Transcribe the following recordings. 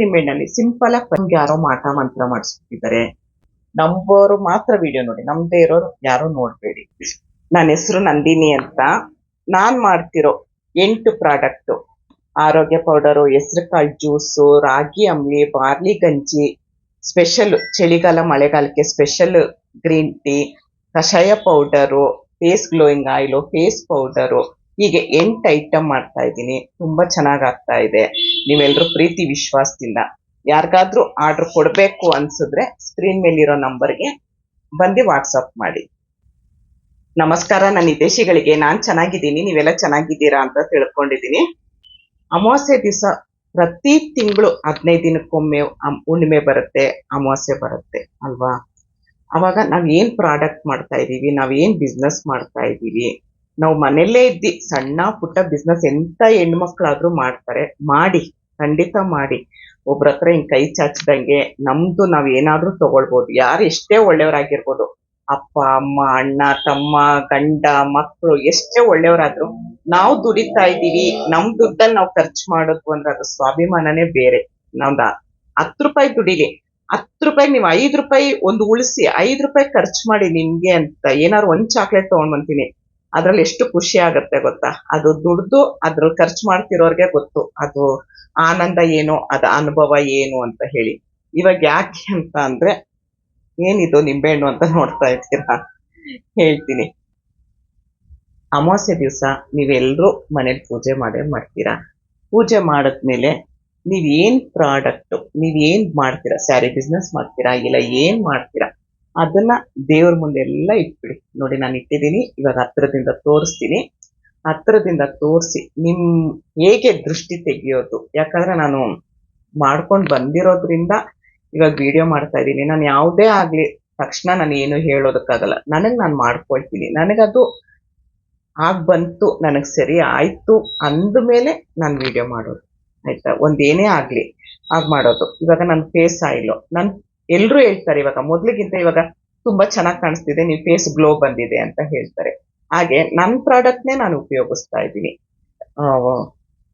ನಿಂಬೆಹಣ್ಣಲ್ಲಿ simple ಆಗಿ ನಮ್ಗೆ ಯಾರೋ ಮಾಟ ಮಂತ್ರ ಮಾಡಿಸ್ಬಿಟ್ಟಿದ್ದಾರೆ. ನಂಬೋರು ಮಾತ್ರ ವಿಡಿಯೋ ನೋಡಿ, ನಮ್ದೇ ಇರೋರು ಯಾರು ನೋಡ್ಬೇಡಿ. ನನ್ನ ಹೆಸರು ನಂದಿನಿ ಅಂತ. ನಾನ್ ಮಾಡ್ತಿರೋ ಎಂಟು ಪ್ರಾಡಕ್ಟ್ ಆರೋಗ್ಯ ಪೌಡರು ಹೆಸರು ಕಾಳು ಜ್ಯೂಸು ರಾಗಿ ಅಂಬ್ಲಿ, ಬಾರ್ಲಿ ಗಂಜಿ ಸ್ಪೆಷಲ್ ಚಳಿಗಾಲ ಮಳೆಗಾಲಕ್ಕೆ ಸ್ಪೆಷಲ್ ಗ್ರೀನ್ ಟೀ ಕಷಾಯ powder face glowing oil face powder ಹೀಗೆ ಎಂಟು ಐಟಮ್ ಮಾಡ್ತಾ ಇದ್ದೀನಿ. ತುಂಬಾ ಚೆನ್ನಾಗ್ ಆಗ್ತಾ ಇದೆ. ನೀವೆಲ್ಲರೂ ಪ್ರೀತಿ, ವಿಶ್ವಾಸದಿಂದ ಯಾರಿಗಾದ್ರೂ ಆರ್ಡರ್ ಕೊಡಬೇಕು ಅನ್ಸಿದ್ರೆ ಸ್ಕ್ರೀನ್ ಮೇಲಿರೋ ನಂಬರ್ಗೆ ಬಂದು ವಾಟ್ಸಪ್ ಮಾಡಿ. ನಮಸ್ಕಾರ, ನನ್ನ ವಿದೇಶಿಗಳಿಗೆ. ನಾನು ಚೆನ್ನಾಗಿದ್ದೀನಿ. ನೀವೆಲ್ಲ ಚೆನ್ನಾಗಿದ್ದೀರಾ ಅಂತ ತಿಳ್ಕೊಂಡಿದ್ದೀನಿ. ಅಮಾವಾಸ್ಯೆ ದಿವಸ ಪ್ರತಿ ತಿಂಗಳು ಹದಿನೈದು ದಿನಕ್ಕೊಮ್ಮೆ ಹುಣ್ಣಿಮೆ ಬರುತ್ತೆ, ಅಮಾವಾಸ್ಯೆ ಬರುತ್ತೆ ಅಲ್ವಾ? ಅವಾಗ ನಾವು ಏನು ಪ್ರಾಡಕ್ಟ್ ಮಾಡ್ತಾ ಇದ್ದೀವಿ ನಾವು ಏನು ಬಿಸ್ನೆಸ್ ಮಾಡ್ತಾ ಇದೀವಿ? ನಾವು ಮನೆಯಲ್ಲೇ ಇದ್ದಿ, ಸಣ್ಣ ಪುಟ್ಟ ಬಿಸ್ನೆಸ್ ಎಂತ ಹೆಣ್ಮಕ್ಳಾದ್ರೂ ಮಾಡ್ತಾರೆ. ಮಾಡಿ, ಖಂಡಿತ ಮಾಡಿ. ಒಬ್ರ ಹತ್ರ ಹಿಂಗ್ ಕೈ ಚಾಚಿದಂಗೆ ನಮ್ದು ನಾವ್ ಏನಾದ್ರೂ ತಗೊಳ್ಬೋದು. ಯಾರು ಎಷ್ಟೇ ಒಳ್ಳೆಯವರಾಗಿರ್ಬೋದು. ಅಪ್ಪ, ಅಮ್ಮ, ಅಣ್ಣ, ತಮ್ಮ, ಗಂಡ ಮಕ್ಕಳು ಎಷ್ಟೇ ಒಳ್ಳೆಯವರಾದ್ರು ನಾವು ದುಡಿತಾ ಇದ್ದೀವಿ. ನಮ್ ದುಡ್ಡಲ್ಲಿ ನಾವು ಖರ್ಚು ಮಾಡೋದು ಅಂದ್ರೆ ಅದು ಸ್ವಾಭಿಮಾನನೇ ಬೇರೆ. ನಮ್ದ ಹತ್ತು ರೂಪಾಯಿ ದುಡಿಲಿ ಹತ್ತು ರೂಪಾಯಿ ನೀವು ಐದು ರೂಪಾಯಿ ಒಂದು ಉಳಿಸಿ ಐದು ರೂಪಾಯಿ ಖರ್ಚು ಮಾಡಿ ನಿಮ್ಗೆ ಅಂತ ಏನಾದ್ರು ಒಂದ್ ಚಾಕ್ಲೇಟ್ ತಗೊಂಡ್ ಬಂತೀನಿ ಅದ್ರಲ್ಲಿ ಎಷ್ಟು ಖುಷಿ ಆಗುತ್ತೆ ಗೊತ್ತಾ? ಅದು ದುಡ್ದು ಅದ್ರಲ್ಲಿ ಖರ್ಚು ಮಾಡ್ತಿರೋರ್ಗೆ ಗೊತ್ತು. ಅದು ಆನಂದ ಏನು, ಅದ ಅನುಭವ ಏನು ಅಂತ ಹೇಳಿ. ಇವಾಗ ಯಾಕೆ ಅಂತ ಅಂದ್ರೆ, ಏನಿದು ನಿಂಬೆಹಣ್ಣು ಅಂತ ನೋಡ್ತಾ ಇರ್ತೀರಾ? ಹೇಳ್ತೀನಿ. ಅಮಾವಾಸ್ಯೆ ದಿವಸ ನೀವೆಲ್ಲರೂ ಮನೇಲಿ ಪೂಜೆ ಮಾಡೇ ಮಾಡ್ತೀರಾ? ಪೂಜೆ ಮಾಡಿದ್ಮೇಲೆ ನೀವೇನ್ ಪ್ರಾಡಕ್ಟ್, ನೀವೇನ್ ಮಾಡ್ತೀರಾ? ಸ್ಯಾರಿ ಬಿಸ್ನೆಸ್ ಮಾಡ್ತೀರಾ? ಇಲ್ಲ ಏನ್ ಮಾಡ್ತೀರಾ? ಅದನ್ನ ದೇವ್ರ ಮುಂದೆ ಎಲ್ಲ ಇಟ್ಬಿಡಿ. ನೋಡಿ ನಾನು ಇಟ್ಟಿದ್ದೀನಿ, ಇವಾಗ ಹತ್ರದಿಂದ ತೋರಿಸ್ತೀನಿ. ಹತ್ರದಿಂದ ತೋರಿಸಿ ನಿಮ್ ಹೇಗೆ ದೃಷ್ಟಿ ತೆಗಿಯೋದು. ಯಾಕಂದ್ರೆ ನಾನು ಮಾಡ್ಕೊಂಡು ಬಂದಿರೋದ್ರಿಂದ ಇವಾಗ ವಿಡಿಯೋ ಮಾಡ್ತಾ ಇದ್ದೀನಿ. ನಾನು ಯಾವುದೇ ಆಗ್ಲಿ ತಕ್ಷಣ ನಾನು ಏನು ಹೇಳೋದಕ್ಕಾಗಲ್ಲ. ನನಗೆ ನಾನು ಮಾಡ್ಕೊಳ್ತೀನಿ. ನನಗದು ಆಗ ಬಂತು, ನನಗೆ ಸರಿ ಆಯ್ತು ಅಂದ ಮೇಲೆ ನಾನು ವಿಡಿಯೋ ಮಾಡೋದು. ಆಯ್ತಾ? ಒಂದೇನೇ ಆಗ್ಲಿ ಆಗ್ ಮಾಡೋದು. ಇವಾಗ ನನ್ನ ಫೇಸ್ ಆಯಿಲು ನನ್ ಎಲ್ರು ಹೇಳ್ತಾರೆ ಇವಾಗ, ಮೊದ್ಲಿಗಿಂತ ಇವಾಗ ತುಂಬಾ ಚೆನ್ನಾಗಿ ಕಾಣಿಸ್ತಿದೆ ನೀವು ಫೇಸ್ ಗ್ಲೋ ಬಂದಿದೆ ಅಂತ ಹೇಳ್ತಾರೆ. ಹಾಗೆ ನನ್ನ ಪ್ರಾಡಕ್ಟ್ನೇ ನಾನು ಉಪಯೋಗಿಸ್ತಾ ಇದ್ದೀನಿ.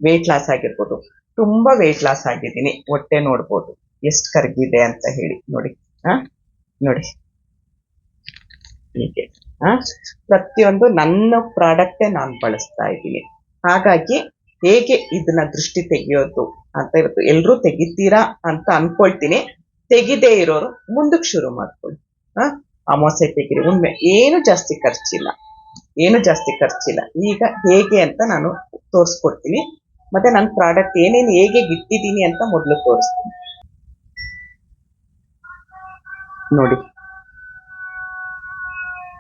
ವೆಯ್ಟ್ ಲಾಸ್ ಆಗಿರ್ಬೋದು. ತುಂಬಾ ವೆಯ್ಟ್ ಲಾಸ್ ಆಗಿದ್ದೀನಿ. ಹೊಟ್ಟೆ ನೋಡ್ಬೋದು. ಎಷ್ಟು ಕರ್ಗಿದೆ ಅಂತ ಹೇಳಿ. ನೋಡಿ ಹಾ ನೋಡಿ. ಹೀಗೆ ಹಾ ಪ್ರತಿಯೊಂದು ನನ್ನ ಪ್ರಾಡಕ್ಟೇ ನಾನು ಬಳಸ್ತಾ ಇದ್ದೀನಿ. ಹಾಗಾಗಿ ಹೇಗೆ ಇದನ್ನ ದೃಷ್ಟಿ ತೆಗೆಯೋದು ಅಂತ ಇವತ್ತು ಎಲ್ರೂ ತೆಗಿತೀರಾ ಅಂತ ಅನ್ಕೊಳ್ತೀನಿ. ತೆಗಿದೇ ಇರೋರು ಮುಂದಕ್ಕೆ ಶುರು ಮಾಡ್ಕೊಳ್ಳಿ. ಹಾ? ಅಮಾವಾಸ್ಯೆ ತೆಗಿರಿ ಉಣ್ಮೆ ಏನು ಜಾಸ್ತಿ ಖರ್ಚಿಲ್ಲ. ಏನು ಜಾಸ್ತಿ ಖರ್ಚಿಲ್ಲ. ಈಗ ಹೇಗೆ ಅಂತ ನಾನು ತೋರಿಸ್ಕೊಡ್ತೀನಿ. ಮತ್ತೆ ನನ್ನ ಪ್ರಾಡಕ್ಟ್ ಏನೇನು ಹೇಗೆ ಇಟ್ಟಿದ್ದೀನಿ ಅಂತ ಮೊದಲು ತೋರಿಸ್ತೀನಿ. ನೋಡಿ.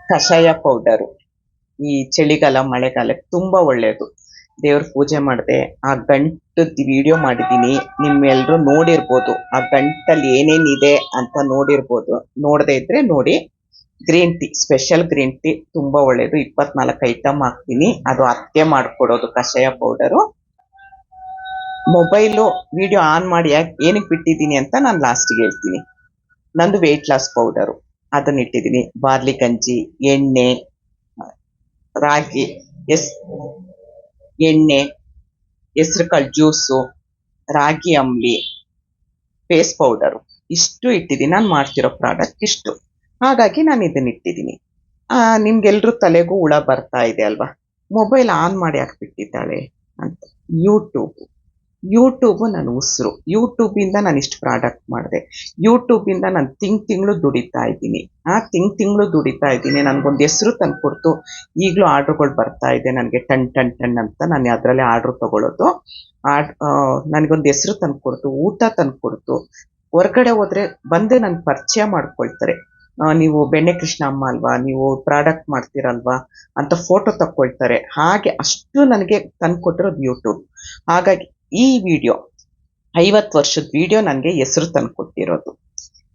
ಕಷಾಯ ಪೌಡರು. ಈ ಚಳಿಗಾಲ, ಮಳೆಗಾಲಕ್ಕೆ ತುಂಬಾ ಒಳ್ಳೆಯದು ದೇವ್ರ ಪೂಜೆ ಮಾಡಿದೆ. ಆ ಗಂಟದ್ ವಿಡಿಯೋ ಮಾಡಿದ್ದೀನಿ. ನಿಮ್ಮೆಲ್ಲರೂ ನೋಡಿರ್ಬೋದು. ಆ ಗಂಟಲ್ಲಿ ಏನೇನಿದೆ ಅಂತ ನೋಡಿರ್ಬೋದು. ನೋಡದೆ ಇದ್ರೆ ನೋಡಿ. Green tea special green tea. ತುಂಬಾ ಒಳ್ಳೇದು. ಇಪ್ಪತ್ನಾಲ್ಕು ಐಟಮ್ ಹಾಕ್ತೀನಿ. ಅದು ಅತ್ತೆ ಮಾಡ್ಕೊಡೋದು, ಕಷಾಯ ಪೌಡರು ಮೊಬೈಲು ವಿಡಿಯೋ ಆನ್ ಮಾಡಿ ಯಾಕೆ ಏನಕ್ಕೆ ಬಿಟ್ಟಿದ್ದೀನಿ ಅಂತ ನಾನು ಲಾಸ್ಟಿಗೆ ಹೇಳ್ತೀನಿ. ನಂದು ವೆಯ್ಟ್ ಲಾಸ್ ಪೌಡರು ಅದನ್ನ ಇಟ್ಟಿದ್ದೀನಿ. ಬಾರ್ಲಿ ಗಂಜಿ, ಎಣ್ಣೆ, ರಾಗಿ, ಎಸ್ ಎಣ್ಣೆ ಹೆಸರು ಕಾಳು ಜ್ಯೂಸು, ರಾಗಿ ಅಂಬ್ಲಿ ಫೇಸ್ ಪೌಡರು ಇಷ್ಟು ಇಟ್ಟಿದ್ದೀನಿ. ನಾನು ಮಾಡ್ತಿರೋ ಪ್ರಾಡಕ್ಟ್ ಇಷ್ಟು. ಹಾಗಾಗಿ ನಾನು ಇದನ್ನ ಇಟ್ಟಿದ್ದೀನಿ. ನಿಮ್ಗೆಲ್ರೂ ತಲೆಗೂ ಹುಳ ಬರ್ತಾ ಇದೆ ಅಲ್ವಾ? ಮೊಬೈಲ್ ಆನ್ ಮಾಡಿ ಹಾಕ್ಬಿಟ್ಟಿದ್ದಾಳೆ ಅಂತ. ಯೂಟ್ಯೂಬ್ ಯೂಟ್ಯೂಬ್ ನನ್ನ ಉಸಿರು. ಯೂಟ್ಯೂಬಿಂದ ನಾನು ಇಷ್ಟು ಪ್ರಾಡಕ್ಟ್ ಮಾಡಿದೆ. ಯೂಟ್ಯೂಬಿಂದ ನಾನು ತಿಂಗ್ ತಿಂಗಳು ದುಡಿತಾ ಇದ್ದೀನಿ. ಆ ತಿಂಗ್ ತಿಂಗಳು ದುಡಿತಾ ಇದ್ದೀನಿ. ನನಗೊಂದು ಹೆಸರು ತಂದ್ಕೊಡ್ತು ಈಗಲೂ ಆರ್ಡ್ರುಗಳು ಬರ್ತಾ ಇದೆ. ನನಗೆ ಟನ್ ಟನ್ ಟನ್ ಅಂತ ನಾನು ಅದರಲ್ಲೇ ಆರ್ಡ್ರ್ ತಗೊಳ್ಳೋದು ಆಡ್ ನನಗೊಂದು ಹೆಸರು ತಂದ್ಕೊಡ್ತು ಊಟ ತಂದ್ಕೊಡ್ತು ಹೊರಗಡೆ ಹೋದರೆ ಬಂದು ನನ್ನ ಪರಿಚಯ ಮಾಡ್ಕೊಳ್ತಾರೆ. ನೀವು ಬೆಣ್ಣೆ ಕೃಷ್ಣ ಅಮ್ಮ ಅಲ್ವಾ? ನೀವು ಪ್ರಾಡಕ್ಟ್ ಮಾಡ್ತೀರಲ್ವಾ? ಅಂತ ಫೋಟೋ ತಕ್ಕೊಳ್ತಾರೆ. ಹಾಗೆ ಅಷ್ಟು ನನಗೆ ತಂದ್ಕೊಟ್ಟಿರೋದು ಯೂಟ್ಯೂಬ್ ಹಾಗಾಗಿ ಈ ವಿಡಿಯೋ, ಐವತ್ತು ವರ್ಷದ ವಿಡಿಯೋ ನನಗೆ ಹೆಸರು ತಂದ್ಕೊಟ್ಟಿರೋದು.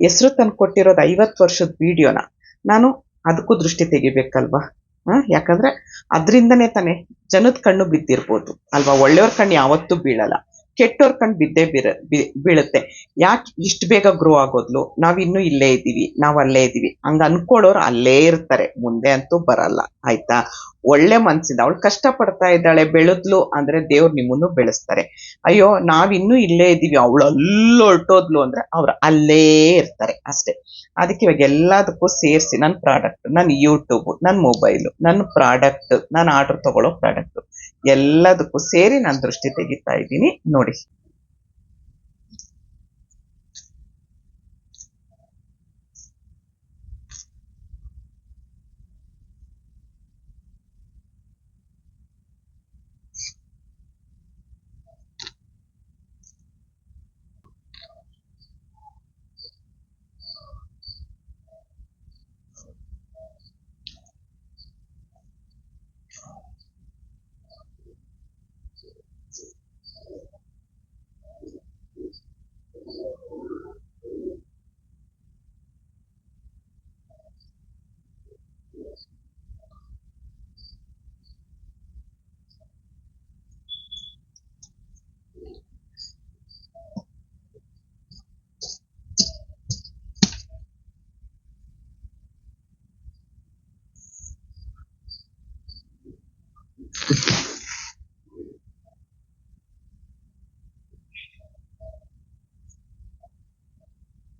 ಹೆಸರು ತಂದ್ಕೊಟ್ಟಿರೋದು ಐವತ್ತು ವರ್ಷದ ವಿಡಿಯೋನ ನಾನು ಅದಕ್ಕೂ ದೃಷ್ಟಿ ತೆಗಿಬೇಕಲ್ವಾ? ಹಾ, ಯಾಕಂದ್ರೆ ಅದರಿಂದನೇ ತಾನೇ ಜನದ ಕಣ್ಣು ಬಿದ್ದಿರ್ಬೋದು. ಅಲ್ವಾ, ಒಳ್ಳೆಯವ್ರ ಕಣ್ಣು ಯಾವತ್ತೂ ಬೀಳಲ್ಲ. ಕೆಟ್ಟೋರ್ ಕಣ್ ಬಿದ್ದೇ ಬೀರ ಬೀಳುತ್ತೆ. ಯಾಕೆ ಇಷ್ಟು ಬೇಗ ಗ್ರೋ ಆಗೋದ್ಲು? ನಾವಿನ್ನೂ ಇಲ್ಲೇ ಇದ್ದೀವಿ, ನಾವು ಅಲ್ಲೇ ಇದ್ದೀವಿ. ಹಂಗ ಅನ್ಕೊಳ್ಳೋರು ಅಲ್ಲೇ ಇರ್ತಾರೆ, ಮುಂದೆ ಅಂತೂ ಬರಲ್ಲ, ಆಯ್ತಾ? ಒಳ್ಳೆ ಮನ್ಸಿಂದ, ಅವಳು ಕಷ್ಟ ಪಡ್ತಾ ಇದ್ದಾಳೆ, ಬೆಳೆದ್ಲು ಅಂದ್ರೆ ದೇವ್ರು ನಿಮ್ಮನ್ನು ಬೆಳೆಸ್ತಾರೆ. ಅಯ್ಯೋ ನಾವಿನ್ನೂ ಇಲ್ಲೇ ಇದ್ದೀವಿ ಅವಳು ಅಲ್ಲಿ ಹೊರಟೋದ್ಲು ಅಂದ್ರೆ ಅವ್ರು ಅಲ್ಲೇ ಇರ್ತಾರೆ ಅಷ್ಟೇ. ಅದಕ್ಕೆ ಇವಾಗ ಎಲ್ಲದಕ್ಕೂ ಸೇರಿಸಿ ನನ್ನ ಪ್ರಾಡಕ್ಟ್ ನನ್ನ ಯೂಟ್ಯೂಬ್ ನನ್ನ ಮೊಬೈಲು ನನ್ನ ಪ್ರಾಡಕ್ಟ್ ನಾನು ಆರ್ಡರ್ ತಗೊಳ್ಳೋ ಪ್ರಾಡಕ್ಟ್ ಎಲ್ಲದಕ್ಕೂ ಸೇರಿ ನಾನು ದೃಷ್ಟಿ ತೆಗಿತಾ ಇದ್ದೀನಿ. ನೋಡಿ.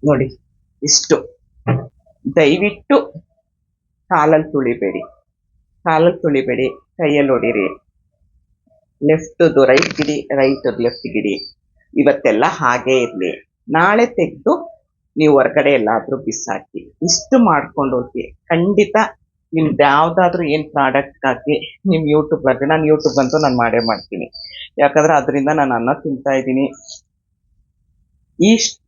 ನೋಡಿ ಇಷ್ಟು. ದಯವಿಟ್ಟು ಕಾಲಲ್ಲಿ ತುಳಿಬೇಡಿ. ಕಾಲಲ್ಲಿ ತುಳಿಬೇಡಿ. ಕೈಯಲ್ಲಿ ಹೊಡಿರಿ. ಲೆಫ್ಟದು ರೈಟ್ ಗಿಡಿ ರೈಟ್ ಲೆಫ್ಟ್ ಗಿಡಿ. ಇವತ್ತೆಲ್ಲ ಹಾಗೇ ಇರಲಿ. ನಾಳೆ ತೆಗೆದು ನೀವು ಹೊರಗಡೆ ಎಲ್ಲಾದರೂ ಬಿಸಾಕಿ, ಇಷ್ಟು ಮಾಡ್ಕೊಂಡು ಹೋಗಿ. ಖಂಡಿತ ನಿಮ್ದು ಯಾವುದಾದ್ರೂ ಏನು ಪ್ರಾಡಕ್ಟ್ ಹಾಕಿ ನಿಮ್ಮ ಯೂಟ್ಯೂಬ್ ಬಗ್ಗೆ, ನಾನು ಯೂಟ್ಯೂಬ್ ಅಂತೂ ನಾನು ಮಾಡೇ ಮಾಡ್ತೀನಿ. ಯಾಕಂದ್ರೆ ಅದರಿಂದ ನಾನು ಅನ್ನ ತಿಂತಾ ಇದ್ದೀನಿ. ಇಷ್ಟು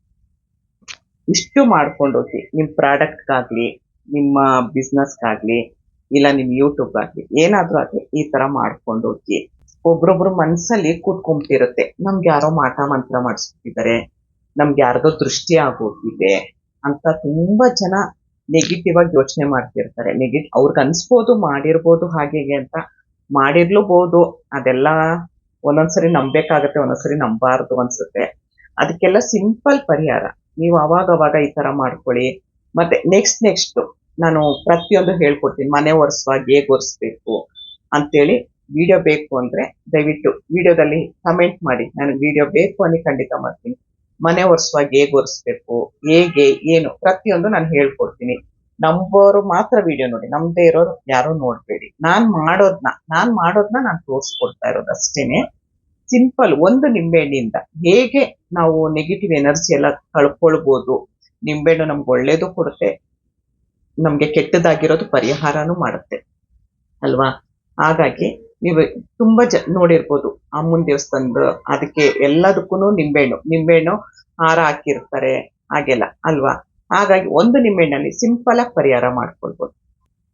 ಇಷ್ಟು ಮಾಡ್ಕೊಂಡು ಹೋಗಿ ನಿಮ್ಮ ಪ್ರಾಡಕ್ಟ್ಗಾಗ್ಲಿ ನಿಮ್ಮ ಬಿಸ್ನೆಸ್ಗಾಗ್ಲಿ ಇಲ್ಲ ನಿಮ್ ಯೂಟ್ಯೂಬ್ ಆಗ್ಲಿ, ಏನಾದ್ರೂ ಆಗ್ಲಿ ಈ ತರ ಮಾಡ್ಕೊಂಡು ಹೋಗಿ. ಒಬ್ರೊಬ್ರು ಮನ್ಸಲ್ಲಿ ಕೂತ್ಕೊಂಬಿಟ್ಟಿರುತ್ತೆ. ನಮ್ಗೆ ಯಾರೋ ಮಾಟ ಮಂತ್ರ ಮಾಡಿಸ್ಬಿಟ್ಟಿದ್ದಾರೆ. ನಮ್ಗೆ ಯಾರ್ದೋ ದೃಷ್ಟಿ ಆಗೋಗಿದೆ ಅಂತ ತುಂಬಾ ಜನ ನೆಗೆಟಿವ್ ಆಗಿ ಯೋಚನೆ ಮಾಡ್ತಿರ್ತಾರೆ. ನೆಗೆಟಿವ್ ಅವ್ರಿಗೆ ಅನ್ಸ್ಬೋದು, ಮಾಡಿರ್ಬೋದು ಹಾಗೆ ಹೀಗೆ ಅಂತ ಮಾಡಿರ್ಲೂಬಹುದು ಅದೆಲ್ಲ ಒಂದೊಂದ್ಸರಿ ನಂಬೇಕಾಗತ್ತೆ ಒಂದೊಂದ್ಸರಿ ನಂಬಾರ್ದು ಅನ್ಸುತ್ತೆ. ಅದಕ್ಕೆಲ್ಲ ಸಿಂಪಲ್ ಪರಿಹಾರ. ನೀವು ಅವಾಗ ಅವಾಗ ಈ ತರ ಮಾಡ್ಕೊಳ್ಳಿ. ಮತ್ತೆ ನೆಕ್ಸ್ಟ್ ನೆಕ್ಸ್ಟ್ ನಾನು ಪ್ರತಿಯೊಂದು ಹೇಳ್ಕೊಡ್ತೀನಿ. ಮನೆ ಒರೆಸುವಾಗ ಹೇಗೆ ಒರೆಸ್ಬೇಕು ಅಂತೇಳಿ ವಿಡಿಯೋ ಬೇಕು ಅಂದರೆ ದಯವಿಟ್ಟು ವಿಡಿಯೋದಲ್ಲಿ ಕಮೆಂಟ್ ಮಾಡಿ. ನನಗೆ ವಿಡಿಯೋ ಬೇಕು ಅಂತ ಖಂಡಿತ ಮಾಡ್ತೀನಿ. ಮನೆ ಒರೆಸುವಾಗ ಹೇಗೆ ಒರೆಸ್ಬೇಕು, ಹೇಗೆ, ಏನು ಪ್ರತಿಯೊಂದು ನಾನು ಹೇಳ್ಕೊಡ್ತೀನಿ. ನಂಬೋರು ಮಾತ್ರ ವಿಡಿಯೋ ನೋಡಿ. ನಮ್ದೇ ಇರೋರು ಯಾರು ನೋಡ್ಬೇಡಿ. ನಾನು ಮಾಡೋದನ್ನ ನಾನು ಮಾಡೋದನ್ನ ನಾನು ತೋರಿಸ್ಕೊಡ್ತಾ ಇರೋದು ಅಷ್ಟೇನೆ. ಸಿಂಪಲ್ ಒಂದು ನಿಂಬೆಹಣ್ಣಿಂದ ಹೇಗೆ ನಾವು ನೆಗೆಟಿವ್ ಎನರ್ಜಿ ಎಲ್ಲ ಕಳ್ಕೊಳ್ಬೋದು. ನಿಂಬೆಹಣ್ಣು ನಮ್ಗೆ ಒಳ್ಳೇದು ಕೊಡುತ್ತೆ. ನಮ್ಗೆ ಕೆಟ್ಟದಾಗಿರೋದು ಪರಿಹಾರನೂ ಮಾಡುತ್ತೆ. ಅಲ್ವಾ? ಹಾಗಾಗಿ ನೀವು ತುಂಬಾ ಜ, ನೋಡಿರ್ಬೋದು ಅಮ್ಮನ ದೇವಸ್ಥಾನದ ಅದಕ್ಕೆ ಎಲ್ಲದಕ್ಕೂ ನಿಂಬೆಹಣ್ಣು ನಿಂಬೆಹಣ್ಣು ಹಾರ ಹಾಕಿರ್ತಾರೆ, ಹಾಗೆಲ್ಲ, ಅಲ್ವಾ? ಹಾಗಾಗಿ ಒಂದು ನಿಂಬೆಹಣ್ಣಲ್ಲಿ ಸಿಂಪಲ್ ಆಗಿ ಪರಿಹಾರ ಮಾಡ್ಕೊಳ್ಬೋದು.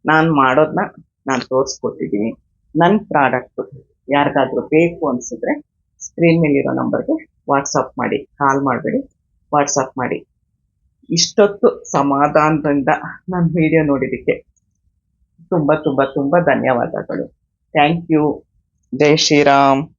ನಾನು ಮಾಡೋದನ್ನ ನಾನು ತೋರಿಸ್ಕೊಟ್ಟಿದ್ದೀನಿ ನನ್ನ ಪ್ರಾಡಕ್ಟ್ ಯಾರಿಗಾದ್ರೂ ಬೇಕು ಅನ್ಸಿದ್ರೆ ಸ್ಕ್ರೀನ್ ಮೇಲಿರೋ ನಂಬರ್ಗೆ ವಾಟ್ಸಪ್ ಮಾಡಿ ಕಾಲ್ ಮಾಡಬೇಡಿ. ವಾಟ್ಸಪ್ ಮಾಡಿ. ಇಷ್ಟೊತ್ತು ಸಮಾಧಾನದಿಂದ ನನ್ನ ವಿಡಿಯೋ ನೋಡಿದ್ದಕ್ಕೆ ತುಂಬ ತುಂಬ ತುಂಬ ಧನ್ಯವಾದಗಳು. ಥ್ಯಾಂಕ್ ಯು ಜೈ ಶ್ರೀರಾಮ್.